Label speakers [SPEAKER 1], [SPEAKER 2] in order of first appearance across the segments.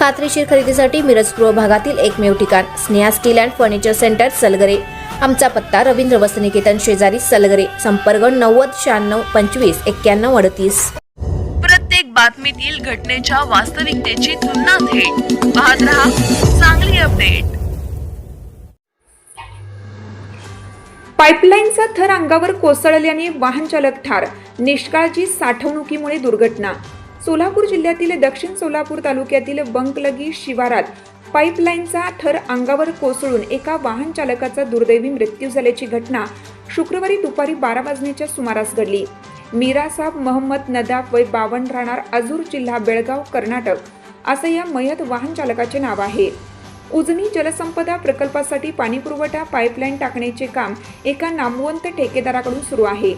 [SPEAKER 1] खात्रीशीर खरेदीसाठी मिरज पूर्व भागातील एकमेव ठिकाण Sneha steel and furniture centre Salgare. आमचा पत्ता रवींद्र वसनिकेतन शेजारी सलगरे संपर्क नव्वद शहाण्णव पंचवीस एक्क्याण्णव अडतीस.
[SPEAKER 2] प्रत्येक बातमीतील घटनेच्या वास्तविकतेची तुलना थेट. पाहत रहा चांगली अपडेट.
[SPEAKER 3] पाईपलाईनचा थर अंगावर कोसळल्याने वाहन चालक ठार. निष्काळजी साठवणुकीमुळे दुर्घटना. सोलापूर जिल्ह्यातील दक्षिण सोलापूर तालुक्यातील बंकलगी शिवारात पाईपलाईनचा थर अंगावर कोसळून एका वाहन चालकाचा दुर्दैवी मृत्यू झाल्याची घटना शुक्रवारी दुपारी बारा वाजण्याच्या सुमारास घडली. मीरासाब मोहम्मद नदाब वय बावन राहणार अजूर जिल्हा बेळगाव कर्नाटक. असं या मयत वाहन चालकाचे नाव आहे. उजनी जलसंपदा प्रकल्पासाठी पाणीपुरवठा पाईपलाईन टाकण्याचे काम एका नामवंत ठेकेदाराकडून सुरू आहे.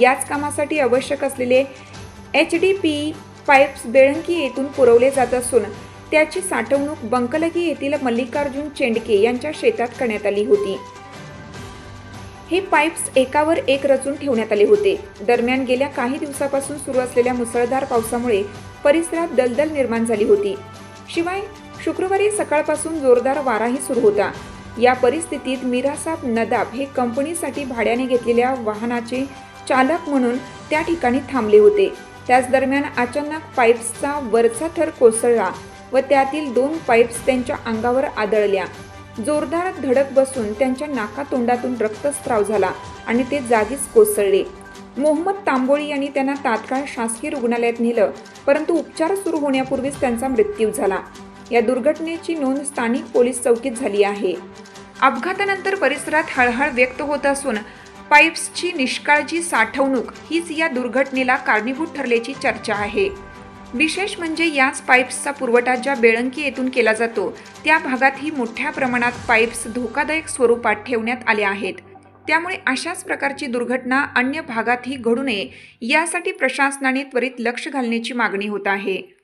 [SPEAKER 3] याच कामासाठी आवश्यक असलेले H D P pipes Belanki येथून पुरवले जात असून त्याची साठवणूक बंकलगी येथील मल्लिकार्जुन चेंडके यांच्या शेतात करण्यात आली होती. हे पाईप्स एकावर एक रचून ठेवण्यात आले होते. दरम्यान गेल्या काही दिवसापासून सुरू असलेल्या मुसळधार पावसामुळे परिसरात दलदल निर्माण झाली होती. शिवाय शुक्रवारी सकाळपासून जोरदार वाराही सुरू होता. या परिस्थितीत मिरासाब नदाब हे कंपनीसाठी भाड्याने घेतलेल्या वाहनाचे चालक म्हणून त्या ठिकाणी थांबले होते. त्याच दरम्यान अचानक पाईप्सचा वरचा थर कोसळला व त्यातील दोन पाईप्स त्यांच्या अंगावर आदळल्या. जोरदार धडक बसून त्यांच्या नाकातोंडातून रक्तस्त्राव झाला आणि ते जागीच कोसळले. मोहम्मद तांबोळी यांनी त्यांना तात्काळ शासकीय रुग्णालयात नेलं परंतु उपचार सुरू होण्यापूर्वीच त्यांचा मृत्यू झाला. या दुर्घटनेची नोंद स्थानिक पोलीस चौकीत झाली आहे. अपघातानंतर परिसरात हळहळ व्यक्त होत असून पाईप्सची निष्काळजी साठवणूक हीच या दुर्घटनेला कारणीभूत ठरल्याची चर्चा आहे. विशेष म्हणजे याच पाईप्सचा पुरवठा ज्या बेळंकी येथून केला जातो त्या भागातही मोठ्या प्रमाणात पाईप्स धोकादायक स्वरूपात ठेवण्यात आले आहेत. त्यामुळे अशाच प्रकारची दुर्घटना अन्य भागातही घडू नये यासाठी प्रशासनाने त्वरित लक्ष घालण्याची मागणी होत आहे.